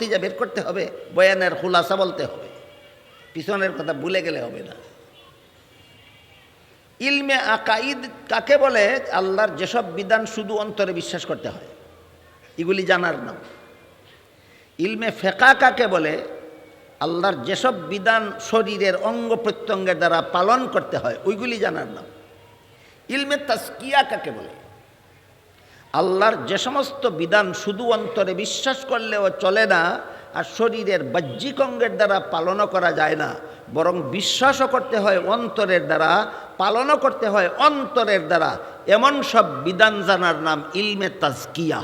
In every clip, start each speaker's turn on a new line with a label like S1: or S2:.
S1: নতিজা বের করতে হবে, বয়ানের খুলাসা বলতে হবে। পিছনের কথা ভুলে গেলে হবে না। ইলমে আকাইদ কাকে বলে? আল্লাহর যেসব বিধান শুধু অন্তরে বিশ্বাস করতে হয়। এগুলি জানার নাম। ইলমে ফেকা কাকে বলে? আল্লাহর যেসব বিধান শরীরের অঙ্গ প্রত্যঙ্গের দ্বারা পালন করতে হয়, ওইগুলি জানার নাম। ইলমে তাস্কিয়া কাকে বলে? আল্লাহর যে সমস্ত বিধান শুধু অন্তরে বিশ্বাস করলেও চলে না, আর শরীরের বাহ্যিক অঙ্গের দ্বারা পালনও করা যায় না, বরং বিশ্বাসও করতে হয় অন্তরের দ্বারা, পালনও করতে হয় অন্তরের দ্বারা। এমন সব বিধান জানার নাম ইলমে তাজকিয়া।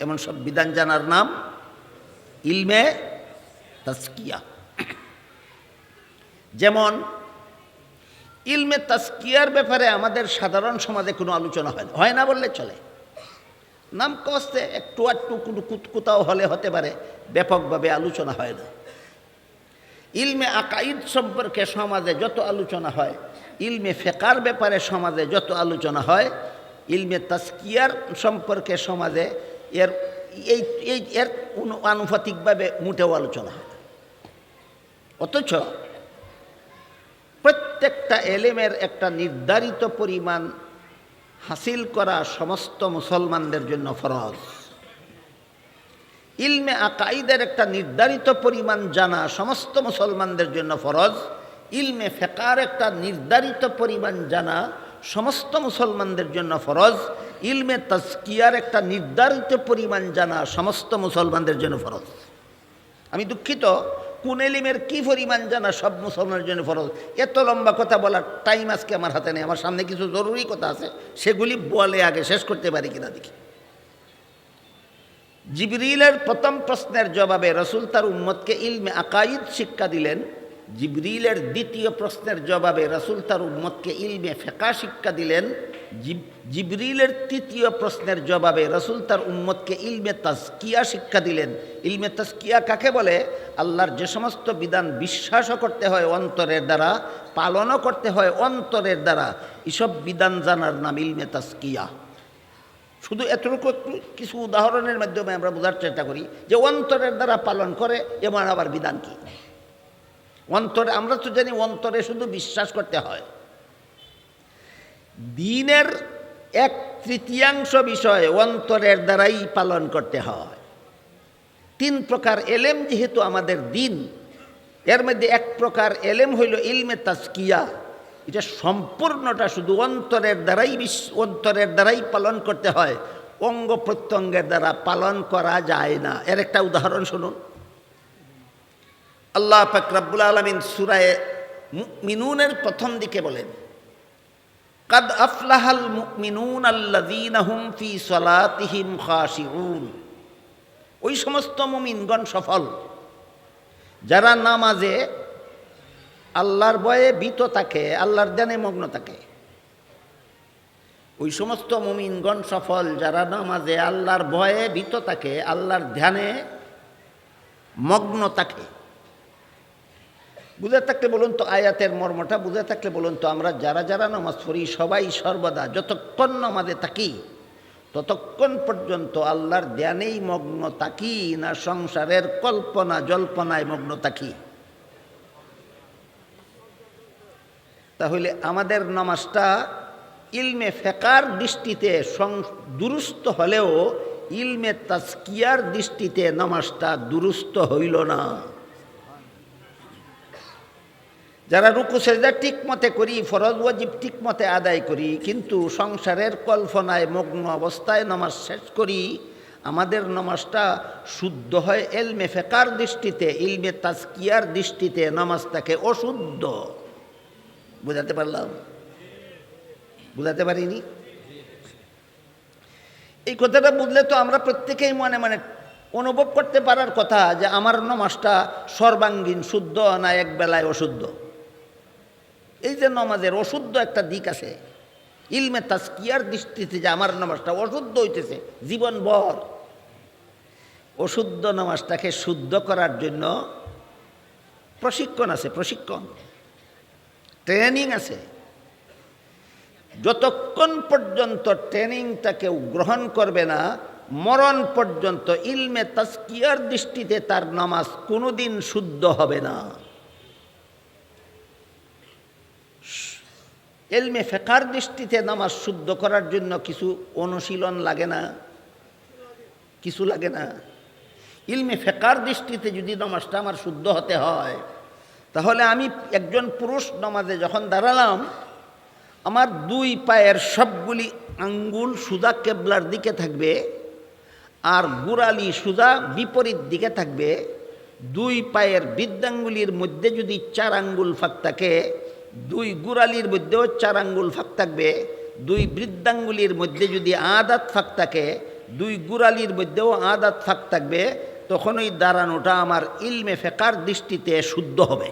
S1: এমন সব বিধান জানার নাম ইলমে তাজকিয়া। যেমন, ইলমে তাস্কিয়ার ব্যাপারে আমাদের সাধারণ সমাজে কোনো আলোচনা হয় না হয় না বললে চলে। নাম কস্তে একটু একটু কোনো কুতকুতাও হলে হতে পারে, ব্যাপকভাবে আলোচনা হয় না। ইলমে আকাইদ সম্পর্কে সমাজে যত আলোচনা হয়, ইলমে ফেকার ব্যাপারে সমাজে যত আলোচনা হয়, ইলমে তাস্কিয়ার সম্পর্কে সমাজে এর, এই এই, এর আনুপাতিকভাবে মোটেও আলোচনা হয় অথচ প্রত্যেকটা এলেমের একটা নির্ধারিত পরিমাণ হাসিল করা সমস্ত মুসলমানদের জন্য ফরজ। ইলমে আকাইদের একটা নির্ধারিত পরিমাণ জানা সমস্ত মুসলমানদের জন্য ফরজ। ইলমে ফেকার একটা নির্ধারিত পরিমাণ জানা সমস্ত মুসলমানদের জন্য ফরজ। ইলমে তাজকিয়ার একটা নির্ধারিত পরিমাণ জানা সমস্ত মুসলমানদের জন্য ফরজ। আমি দুঃখিত কোন এলিমের কী পরিমাণ জানা সব মুসলমানের জন্য ফরজ? এত লম্বা কথা বলার টাইম আজকে আমার হাতে নেই। আমার সামনে কিছু জরুরি কথা আছে, সেগুলি বলে আগে শেষ করতে পারি কিনা দেখি। জিবরিলের প্রথম প্রশ্নের জবাবে রসুল তার উম্মতকে ইলমে আকাইদ শিক্ষা দিলেন জিবরিলের দ্বিতীয় প্রশ্নের জবাবে রসুল তার উম্মতকে ইলমে ফেকা শিক্ষা দিলেন। জিব- জিবরিলের তৃতীয় প্রশ্নের জবাবে রসুল তার উম্মতকে ইলমে তাজকিয়া শিক্ষা দিলেন। ইলমে তাজকিয়া কাকে বলে? আল্লাহর যে সমস্ত বিধান বিশ্বাসও করতে হয় অন্তরের দ্বারা, পালনও করতে হয় অন্তরের দ্বারা। এসব বিধান জানার নাম ইলমে তাজকিয়া। শুধু এতটুকু একটু কিছু উদাহরণের মাধ্যমে আমরা বোঝার চেষ্টা করি যে অন্তরের দ্বারা পালন করে, এমন আবার বিধান কি? অন্তরে, আমরা তো জানি অন্তরে শুধু বিশ্বাস করতে হয়। দিনের এক তৃতীয়াংশ বিষয় অন্তরের দ্বারাই পালন করতে হয়। তিন প্রকার এলেম যেহেতু আমাদের দিন, এর মধ্যে এক প্রকার এলেম হইল ইলমে তাজকিয়া, এটা সম্পূর্ণটা শুধু অন্তরের দ্বারাই অন্তরের দ্বারাই পালন করতে হয়, অঙ্গ প্রত্যঙ্গের দ্বারা পালন করা যায় না। এর একটা উদাহরণ শুনুন। আল্লাহ ফাকরাবুল আলমিন সুরায় মিনুনের প্রথম দিকে বলেন, কাদ আফলাহাল মুমিনুন আল্লাযীনাহুম ফি সলাতিহিম খাশিউন। ওই সমস্ত মুমিনগণ সফল। যারা নামাজে আল্লাহর ভয়ে ভীত থাকে, আল্লাহর ধ্যানে মগ্ন থাকে, ওই সমস্ত মুমিনগণ সফল। যারা নামাজে আল্লাহর ভয়ে ভীত থাকে, আল্লাহর ধ্যানে মগ্ন থাকে। বুঝে থাকলে বলুন তো আয়াতের মর্মটা, বুঝে থাকলে বলুন তো আমরা যারা যারা নামাজ পড়ি সবাই সর্বদা যতক্ষণ নামাজে থাকি, ততক্ষণ পর্যন্ত আল্লাহর ধ্যানেই মগ্ন থাকি না সংসারের কল্পনা জল্পনায় মগ্ন থাকি। তাহলে আমাদের নামাজটা ইলমে ফেকার দৃষ্টিতে দুরুস্ত হলেও ইলমে তাস্কিয়ার দৃষ্টিতে নামাজটা দুরুস্ত হইল না। যারা রুকু সেজদা ঠিক মতে করি, ফরজ ওয়াজিব ঠিক মতে আদায় করি, কিন্তু সংসারের কল্পনায় মগ্ন অবস্থায় নমাজ শেষ করি, আমাদের নমাজটা শুদ্ধ হয় এলমে ফেকার দৃষ্টিতে, ইলমে তাজকিয়ার দৃষ্টিতে নমাজটাকে অশুদ্ধ। বুঝাতে পারলাম? বুঝাতে পারিনি? এই কথাটা বুঝলে তো আমরা প্রত্যেকেই মনে মনে অনুভব করতে পারার কথা যে আমার নমাজটা সর্বাঙ্গীন, শুদ্ধ না এক বেলায় অশুদ্ধ। এই যে নমাজের অশুদ্ধ একটা দিক আছে, ইলমে তাস্কিয়ার দৃষ্টিতে যে আমার নামাজটা অশুদ্ধ হইতেছে জীবনভর অশুদ্ধ নামাজটাকে শুদ্ধ করার জন্য প্রশিক্ষণ আছে, প্রশিক্ষণ। ট্রেনিং আছে। যতক্ষণ পর্যন্ত ট্রেনিংটা কেউ গ্রহণ করবে না, মরণ পর্যন্ত ইলমে তাস্কিয়ার দৃষ্টিতে তার নামাজ কোনোদিন শুদ্ধ হবে না। এলমে ফেকার দৃষ্টিতে নামাজ শুদ্ধ করার জন্য কিছু অনুশীলন লাগে না? কিছু লাগে না? ইলমে ফেকার দৃষ্টিতে যদি নামাজটা আমার শুদ্ধ হতে হয়, তাহলে আমি একজন পুরুষ নামাজে যখন দাঁড়ালাম, আমার দুই পায়ের সবগুলি আঙ্গুল সুদা কেবলার দিকে থাকবে আর গুড়ালি সুদা বিপরীত দিকে থাকবে। দুই পায়ের বৃদ্ধাঙ্গুলির মধ্যে যদি চার আঙ্গুল ফাঁক থাকে দুই গুড়ালির মধ্যেও চার আঙ্গুল ফাঁক থাকবে, দুই বৃদ্ধাঙ্গুলির মধ্যে যদি আদাত ফাঁক থাকে, দুই গুড়ালির মধ্যেও আদাত ফাঁক থাকবে তখন ওই দাঁড়ানোটা আমার ইলমে ফেকার দৃষ্টিতে শুদ্ধ হবে।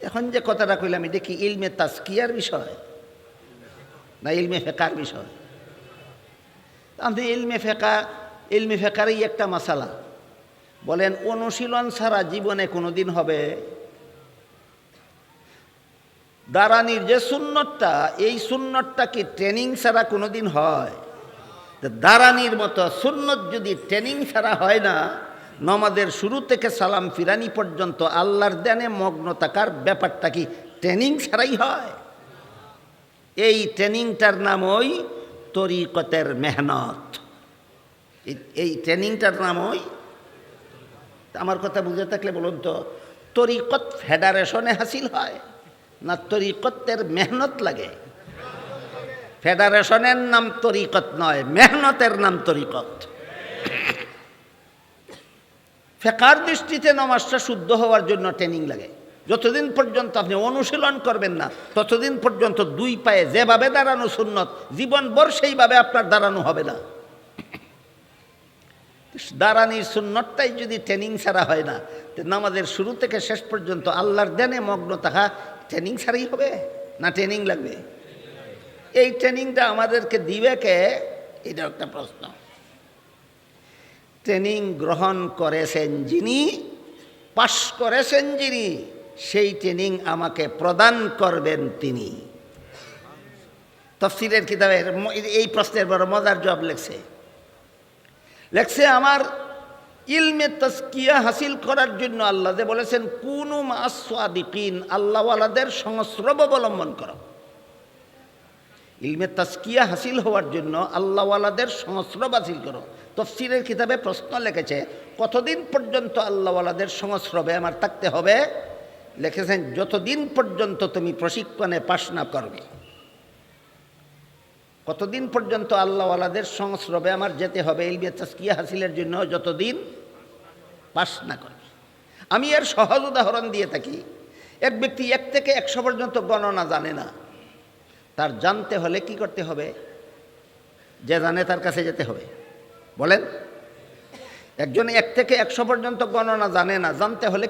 S1: এখন যে কথাটা কইলাম, এটা কি ইলমে তাস্কিয়ার বিষয় না ইলমে ফেকার বিষয়? আমাদের ইলমে ফেকা, ইলমে ফেকারই একটা মশালা বলেন, অনুশীলন ছাড়া জীবনে কোনোদিন হবে দাঁড়ানির যে সুন্নতটা, এই সুন্নতটা কি ট্রেনিং ছাড়া কোনো দিন হয়? তো দাঁড়ানির মতো সুন্নত যদি ট্রেনিং ছাড়া হয় না নমাদের শুরু থেকে সালাম ফিরানি পর্যন্ত আল্লাহর দেনে মগ্ন থাকার ব্যাপারটা কি ট্রেনিং ছাড়াই হয়? এই ট্রেনিংটার নাম ওই তরিকতের মেহনত। এই ট্রেনিংটার নাম ওই আমার কথা বুঝে থাকলে বলুন তো, তরিকত ফেডারেশনে হাসিল হয়। না তরিকতের মেহনত লাগে। ফেডারেশনের নাম তরিকত নয়, মেহনতের নাম তরিকত। ফেকার দৃষ্টিতে নমাজটা শুদ্ধ হওয়ার জন্য ট্রেনিং লাগে। যতদিন পর্যন্ত আপনি অনুশীলন করবেন না, ততদিন পর্যন্ত দুই পায়ে যেভাবে দাঁড়ানো সুন্নত জীবনভর সেইভাবে আপনার দাঁড়ানো হবে না। দাঁড়ানির সুন্নতটাই যদি ট্রেনিং ছাড়া হয় না নামাজের শুরু থেকে শেষ পর্যন্ত আল্লাহর দেনে মগ্ন থাকা ট্রেনিং ছাড়াই হবে না ট্রেনিং লাগবে? এই ট্রেনিংটা আমাদেরকে দিবে কে? এটা একটা প্রশ্ন। ট্রেনিং গ্রহণ করেছেন যিনি, পাশ করেছেন যিনি, সেই ট্রেনিং আমাকে প্রদান করবেন তিনি। তফসিলের কিতাবের এই প্রশ্নের বড় মজার জবাব লেখছে। লেখছে, আমার ইলমে তস্কিয়া হাসিল করার জন্য আল্লাহ যে বলেছেন, কুনু মাসাদিকিন আল্লাহওয়ালাদের সংস্রব অবলম্বন করো। ইলমে তাস্কিয়া হাসিল হওয়ার জন্য আল্লাহওয়ালাদের সংস্রব হাসিল করো। তফসিরের কিতাবে প্রশ্ন লিখেছে, কতদিন পর্যন্ত আল্লাহওয়ালাদের সংস্রবে? আমার থাকতে হবে, লিখেছেন, যতদিন পর্যন্ত তুমি প্রশিক্ষণে পাশ না করবে। কতদিন পর্যন্ত আল্লাহওয়ালাদের সংস্রবে আমার যেতে হবে? ইলমে তাস্কিয়া হাসিলের জন্য যতদিন পাশ না করবে আমি এর সহজ উদাহরণ দিয়ে থাকি। এক ব্যক্তি এক থেকে একশো পর্যন্ত গণনা জানে না। তার জানতে হলে কি করতে হবে? যে জানে তার কাছে যেতে হবে। বলেন? একজন এক থেকে একশো পর্যন্ত গণনা জানে না, জানতে হলে